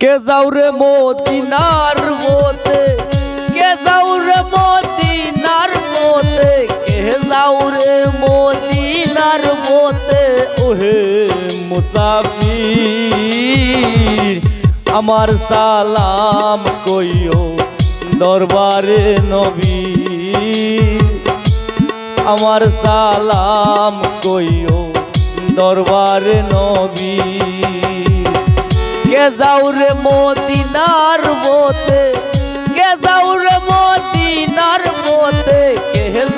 কে যাও রে মদিনার মতে কে যাও রে মদিনার মতে কে যাও রে মদিনার মতে ওহে মুসাফির, আমার সালাম কইও দরবারে নবী। আমার সালাম কইও দরবারে নবী। যাও রে মদিনার মতে যাও রে মদিনার মতে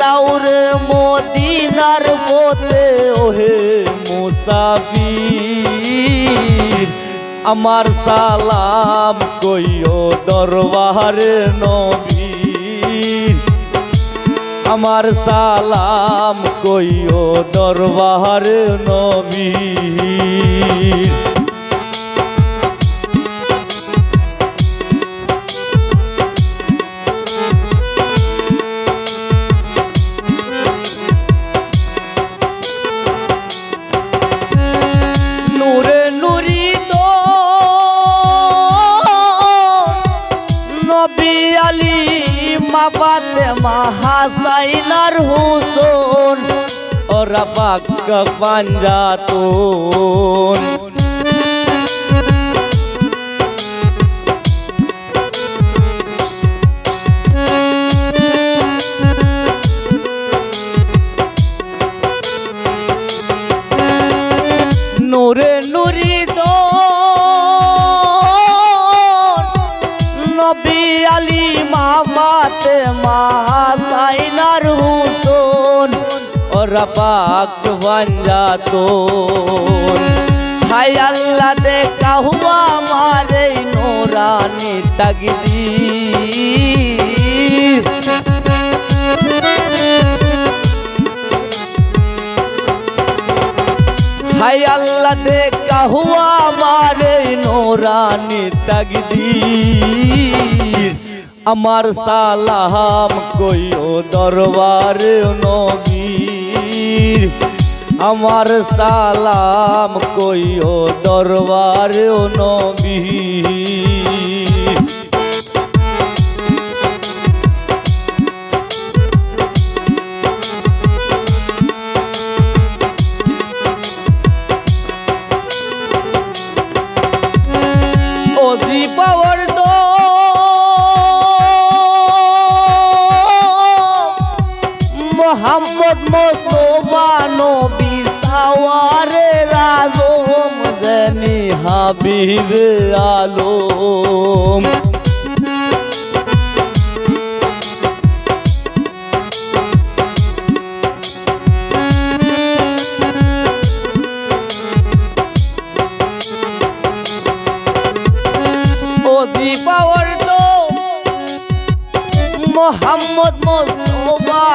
যাও রে মদিনার মতে ওহে মুসাফির। আমার সালাম কইও দরবারে নবীর। আমার সালাম কইও দরবার নবী আলী মা বাতে মা হাসাইনার হুসন ওরা পাক পাঞ্জাতুন। নূরে নুরি ওরা পাক ভাঞ্জাতুন হাই আল্লাহ দেখা হুয়া মারে নোরানি তাগদির হাই আল্লাহ দেখা হুয়া মারে নোরানি তাগদির আমার সালাম কইও দরবার নবীর আমার সালাম কইও দরবার নবীর মোহাম্মদ মোস্তফা নবী সাওয়ারে রাজম জানি হাবিব দো মোহাম্মদ মোস্তফা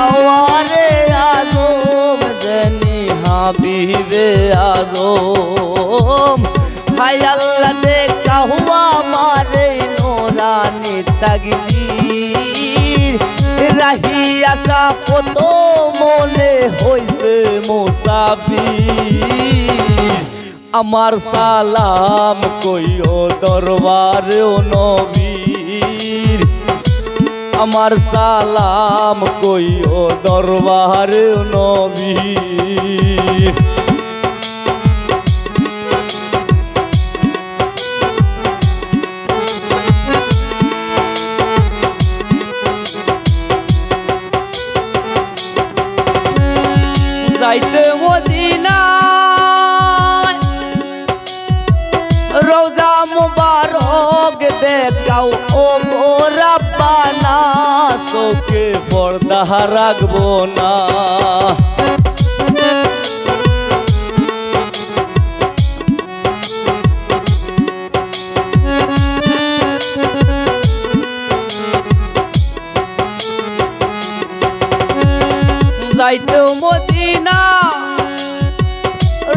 সাওয়ারে আজম, জানি হাবিবে আজম। হাই আল্লাহ, দেখা হুয়া মারে নোরানি তাগদির রাহি আশা কত মনে হইছে মুসাফির। আমার সালাম কইও দরবার নবীর আমার সালাম কইও দরবার নবীর যাইতে মদিনায় রোজা মুবারক দেখাও ও মোরা পানা চোখে পর্দা রাখব না। যাইতে মদিনা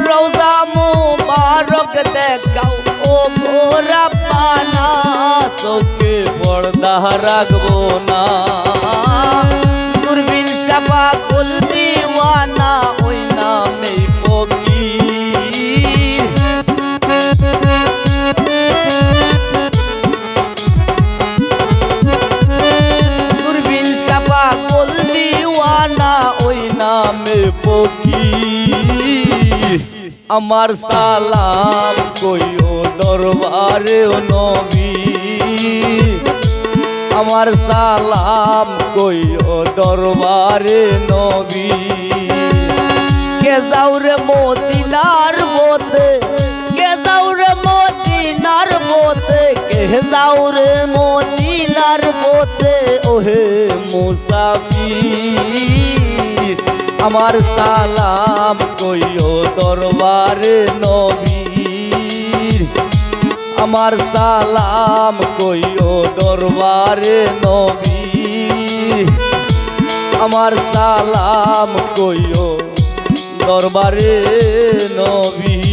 রোজা মুবারক দেখাও ও মোরা পানা তোকে পর্দা রাখব না। দূরবীন চাপা কুলতি ওয়ানা ওই নামে আমার সালাম কইও দরবারেও নবী। আমার সালাম কইও দরবারে নবী। কে যাওরে মদিনার মতে কে যাওরে মদিনার মতে কে যাওরে মদিনার মতে ওহে মুসাফির। আমার সালাম কইও দরবারে নবীর আমার সালাম কইও দরবারে নবী। আমার সালাম কইও দরবারে নবী।